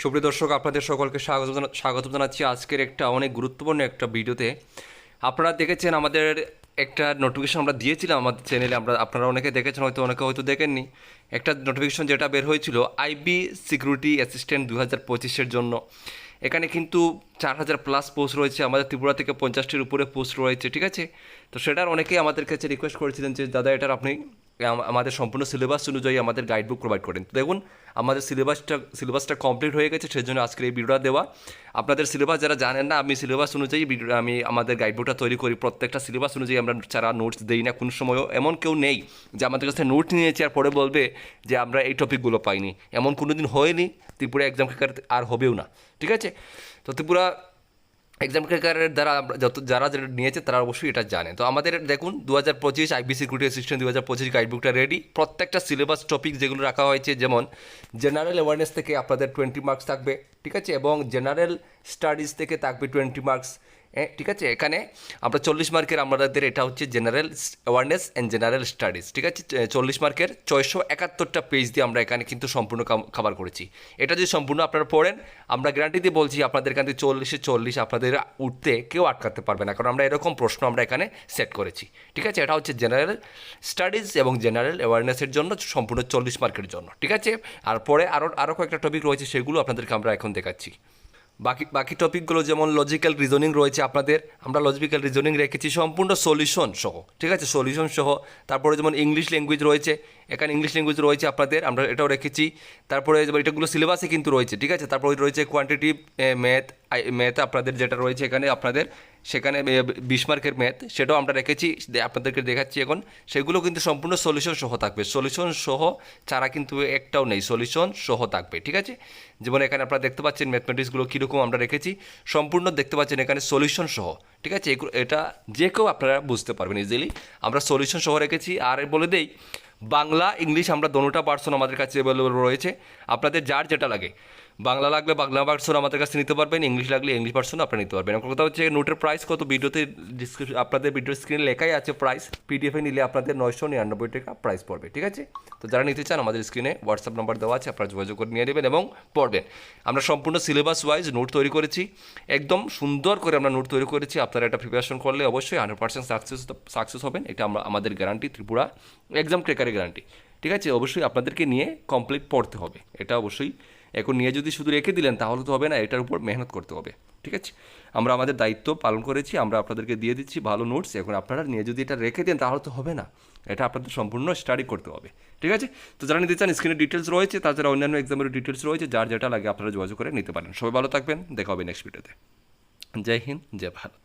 সুপ্রিয় দর্শক, আপনাদের সকলকে স্বাগত স্বাগত জানাচ্ছি আজকের একটা অনেক গুরুত্বপূর্ণ একটা ভিডিওতে। আপনারা দেখেছেন আমাদের একটা নোটিফিকেশন আমরা দিয়েছিলাম আমাদের চ্যানেলে আমরা, আপনারা অনেকে দেখেছেন, হয়তো অনেকে হয়তো দেখেননি। একটা নোটিফিকেশন যেটা বের হয়েছিল আইবি সিকিউরিটি অ্যাসিস্ট্যান্ট দু হাজার পঁচিশের জন্য। এখানে কিন্তু চার হাজার প্লাস পোস্ট রয়েছে, আমাদের ত্রিপুরা থেকে পঞ্চাশটির উপরে পোস্ট রয়েছে, ঠিক আছে? তো সেটার অনেকেই আমাদের কাছে রিকোয়েস্ট করেছিলেন যে, দাদা, এটার আপনি আমাদের সম্পূর্ণ সিলেবাস অনুযায়ী আমাদের গাইডবুক প্রোভাইড করেন। দেখুন, আমাদের সিলেবাসটা সিলেবাসটা কমপ্লিট হয়ে গেছে সেই জন্য আজকের এই ভিডিওটা দেওয়া। আপনাদের সিলেবাস যারা জানেন না, আমি সিলেবাস অনুযায়ী আমি আমাদের গাইডবুকটা তৈরি করি। প্রত্যেকটা সিলেবাস অনুযায়ী আমরা যারা নোটস দেই না, কোনো সময়ও, এমন কেউ নেই যে আমাদের কাছে নোট নিয়েছে আর পরে বলবে যে, আমরা এই টপিকগুলো পাইনি। এমন কোনো দিন হয়নি, ত্রিপুরা এক্সাম আর হবেও না, ঠিক আছে? তো ত্রিপুরা এক্সাম ক্রেকারের দ্বারা যত, যারা যেটা নিয়েছে তারা অবশ্যই এটা জানে। তো আমাদের দেখুন দু হাজার পঁচিশ আইবি সিকিউরিটি অ্যাসিস্ট্যান্ট দু হাজার পঁচিশ গাইডবুকটা রেডি প্রত্যেকটা সিলেবাস টপিক যেগুলো রাখা হয়েছে, যেমন জেনারেল অ্যাওয়ারনেস থেকে আপনাদের টোয়েন্টি মার্কস থাকবে, ঠিক আছে? এবং জেনারেল স্টাডিজ থেকে থাকবে টোয়েন্টি মার্কস ঠিক আছে? এখানে আমরা চল্লিশ মার্কের আমাদের এটা হচ্ছে general awareness and general studies ঠিক আছে? চল্লিশ মার্কের ছয়শো একাত্তরটা পেজ দিয়ে আমরা এখানে কিন্তু সম্পূর্ণ খাবার করেছি। এটা যদি সম্পূর্ণ আপনারা পড়েন, আমরা গ্যারান্টি দিয়ে বলছি আপনাদের এখান থেকে চল্লিশে চল্লিশ আপনাদের উঠতে কেউ আটকাতে পারবে না, কারণ আমরা এরকম প্রশ্ন আমরা এখানে সেট করেছি, ঠিক আছে? এটা হচ্ছে জেনারেল স্টাডিজ এবং জেনারেল অ্যাওয়ারনেসের জন্য সম্পূর্ণ চল্লিশ মার্কের জন্য, ঠিক আছে? আর পরে আরও আরও কয়েকটা টপিক রয়েছে, সেগুলো আপনাদেরকে আমরা এখন দেখাচ্ছি। বাকি বাকি টপিকগুলো যেমন লজিক্যাল রিজনিং রয়েছে আপনাদের, আমরা লজিক্যাল রিজনিং রেখেছি সম্পূর্ণ সলিউশন সহ, ঠিক আছে? সলিউশন সহ। তারপরে যেমন ইংলিশ ল্যাঙ্গুয়েজ রয়েছে, এখানে ইংলিশ ল্যাঙ্গুয়েজ রয়েছে আপনাদের, আমরা এটাও রেখেছি। তারপরে এটাগুলো সিলেবাসে কিন্তু রয়েছে, ঠিক আছে? তারপরে রয়েছে কোয়ান্টিটিভ ম্যাথ ম্যাথ আপনাদের যেটা রয়েছে এখানে আপনাদের সেখানে বিশ মার্কের ম্যাথ, সেটাও আমরা রেখেছি আপনাদেরকে দেখাচ্ছি এখন। সেগুলো কিন্তু সম্পূর্ণ সলিউশন সহ থাকবে। সলিউশন সহ ছাড়া কিন্তু একটাও নেই। সলিউশন সহ থাকবে, ঠিক আছে? যেমন এখানে আপনারা দেখতে পাচ্ছেন ম্যাথমেটিক্সগুলো কীরকম আমরা রেখেছি। সম্পূর্ণ দেখতে পাচ্ছেন এখানে সলিউশন সহ, ঠিক আছে? এটা যে কেউ আপনারা বুঝতে পারবেন ইজিলি আমরা সলিউশন সহ রেখেছি। আর বলে দেই, বাংলা, ইংলিশ আমরা দোনোটা পার্সন আমাদের কাছে অ্যাভেলেবল রয়েছে। আপনাদের যার যেটা লাগে। বাংলা লাগলে বাংলা ভার্সন আমাদের কাছে নিতে পারবেন ইংলিশ লাগলে ইংলিশ ভার্সন আপনারা নিতে পারবেন। এখন কথা হচ্ছে নোটের প্রাইস কত? ভিডিওতে ডিসক্রিপশন আপনাদের ভিডিও স্ক্রিনে লেখাই আছে প্রাইস পিডিএফে নিলে আপনাদের নয়শো নিরানব্বই টাকা প্রাইস পড়বে, ঠিক আছে? তো যারা নিতে চান, আমাদের স্ক্রিনে হোয়াটসঅ্যাপ নাম্বার দেওয়া আছে, আপনারা যোগাযোগ করে নিয়ে নেবেন এবং পড়বেন। আমরা সম্পূর্ণ সিলেবাস ওয়াইজ নোট তৈরি করেছি। একদম সুন্দর করে আমরা নোট তৈরি করেছি। আপনারা এটা প্রিপারেশন করলে অবশ্যই হান্ড্রেড পার্সেন্ট সাকসেস সাকসেস হবেন। এটা আমরা আমাদের গ্যারান্টি ত্রিপুরা এক্সাম ট্রেকারের গ্যারান্টি ঠিক আছে? অবশ্যই আপনাদেরকে নিয়ে কমপ্লিট পড়তে হবে। এটা অবশ্যই এখন নিয়ে যদি শুধু রেখে দিলেন, তাহলে তো হবে না, এটার উপর মেহনত করতে হবে, ঠিক আছে? আমরা আমাদের দায়িত্ব পালন করেছি, আমরা আপনাদেরকে দিয়ে দিচ্ছি ভালো নোটস এখন আপনারা নিয়ে যদি এটা রেখে দেন, তাহলে তো হবে না, এটা আপনাদের সম্পূর্ণ স্টাডি করতে হবে, ঠিক আছে? তো যারা নিতে চান স্ক্রিনে ডিটেলস রয়েছে, তাছাড়া অন্যান্য এক্সামের ডিটেলস রয়েছে, যার যেটা লাগে আপনারা যোগাযোগ করে নিতে পারেন। সবাই ভালো থাকবেন, দেখা হবে নেক্সট ভিডিওতে জয় হিন্দ, জয় ভারত।